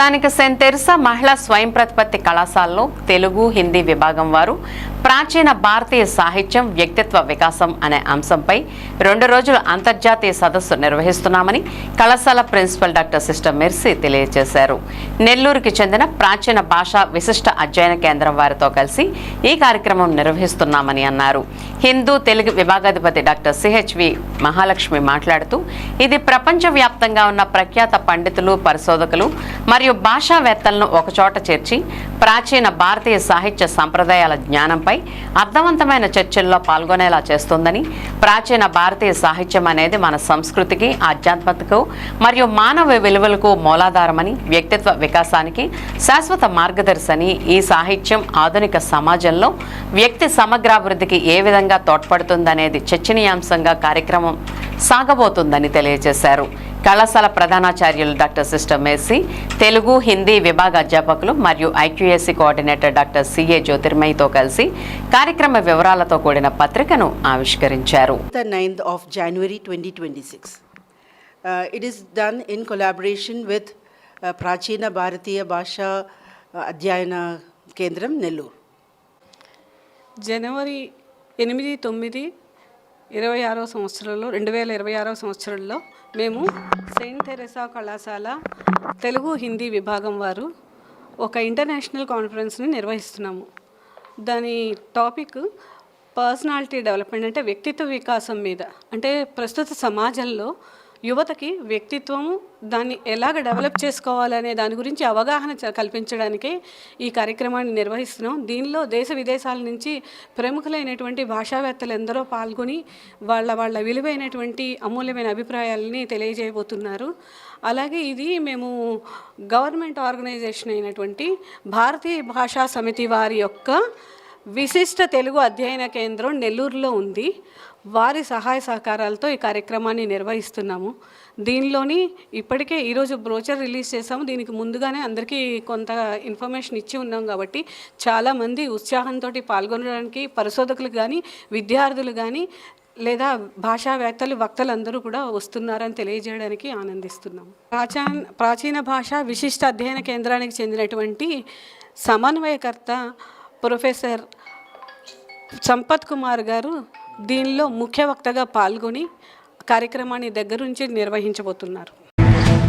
స్థానిక Saint Teresa మహిళా స్వయం ప్రతిపత్తి కళాశాలలో తెలుగు హిందీ విభాగం వారు ప్రాచీన భారతీయ సాహిత్యం వ్యక్తిత్వ వికాసం అనే అంశంపై రెండు రోజుల అంతర్జాతీయ సదస్సు నిర్వహిస్తున్నామని కళాశాల ప్రిన్సిపల్ డాక్టర్ సిస్టర్ మెర్సీ తెలియజేశారు. నెల్లూరుకి చెందిన ప్రాచీన భాష విశిష్ట అధ్యయన కేంద్రం వారితో కలిసి ఈ కార్యక్రమం నిర్వహిస్తున్నామని అన్నారు. Hindu Telugu విభాగాధిపతి doctor C H V Mahalakshmi మాట్లాడుతూ ఇది ప్రపంచవ్యాప్తంగా ఉన్న ప్రఖ్యాత పండితులు పరిశోధకులు మరియు భాషావేత్తలను ఒకచోట చేర్చి ప్రాచీన భారతీయ సాహిత్య సంప్రదాయాల జ్ఞానంపై అర్థవంతమైన చర్చల్లో పాల్గొనేలా చేస్తుందని ప్రాచీన భారతీయ సాహిత్యం అనేది మన సంస్కృతికి ఆధ్యాత్మికతకు మరియు మానవ విలువలకు మూలాధారమని వ్యక్తిత్వ వికాసానికి శాశ్వత మార్గదర్శని ఈ సాహిత్యం ఆధునిక సమాజంలో వ్యక్తి సమగ్రాభివృద్ధికి ఏ విధంగా తోడ్పడుతుందనేది చర్చనీయాంశంగా కార్యక్రమం సాగబోతుందని తెలియజేశారు కళాశాల ప్రధానాచార్యులు doctor sister Macy Telugu Hindi విభాగ అధ్యాపకులు మరియు ఐక్యూఎస్సీ కోఆర్డినేటర్ డాక్టర్ సిఏ జ్యోతిర్మయితో కలిసి కార్యక్రమ వివరాలతో కూడిన పత్రికను ఆవిష్కరించారు the 9th of January 2026. Uh, it is done in collaboration with uh, Prachina Bharatiya Bhasha uh, Adhyayana Kendram, Nellore. జనవరి ఎనిమిది తొమ్మిది ఇరవై ఆరో సంవత్సరంలో రెండు వేల ఇరవై ఆరో సంవత్సరంలో మేము సెయింట్ తెరెసా కళాశాల తెలుగు హిందీ విభాగం వారు ఒక ఇంటర్నేషనల్ కాన్ఫరెన్స్ని నిర్వహిస్తున్నాము. దాని టాపిక్ పర్సనాలిటీ డెవలప్మెంట్ అంటే వ్యక్తిత్వ వికాసం మీద. అంటే ప్రస్తుత సమాజంలో యువతకి వ్యక్తిత్వము దాన్ని ఎలాగ డెవలప్ చేసుకోవాలనే దాని గురించి అవగాహన కల్పించడానికి కల్పించడానికే ఈ కార్యక్రమాన్ని నిర్వహిస్తున్నాం. దీనిలో దేశ విదేశాల నుంచి ప్రముఖులైనటువంటి భాషావేత్తలు ఎందరో పాల్గొని వాళ్ళ వాళ్ళ విలువైనటువంటి అమూల్యమైన అభిప్రాయాలని తెలియజేయబోతున్నారు. అలాగే ఇది మేము గవర్నమెంట్ ఆర్గనైజేషన్ అయినటువంటి భారతీయ భాషా సమితి వారి యొక్క విశిష్ట తెలుగు అధ్యయన కేంద్రం నెల్లూరులో ఉంది. వారి సహాయ సహకారాలతో ఈ కార్యక్రమాన్ని నిర్వహిస్తున్నాము. దీనిలోని ఇప్పటికే ఈరోజు బ్రోచర్ రిలీజ్ చేసాము దీనికి ముందుగానే అందరికీ కొంత ఇన్ఫర్మేషన్ ఇచ్చి ఉన్నాం కాబట్టి చాలామంది ఉత్సాహంతో పాల్గొనడానికి పరిశోధకులు కానీ విద్యార్థులు కానీ లేదా భాషావేత్తలు వక్తలు అందరూ కూడా వస్తున్నారని తెలియజేయడానికి ఆనందిస్తున్నాం. ప్రాచీన ప్రాచీన భాష విశిష్ట అధ్యయన కేంద్రానికి చెందినటువంటి సమన్వయకర్త ప్రొఫెసర్ సంపత్ కుమార్ గారు దీనిలో ముఖ్య వక్తగా పాల్గొని కార్యక్రమాన్ని దగ్గరుంచి నిర్వహించబోతున్నారు.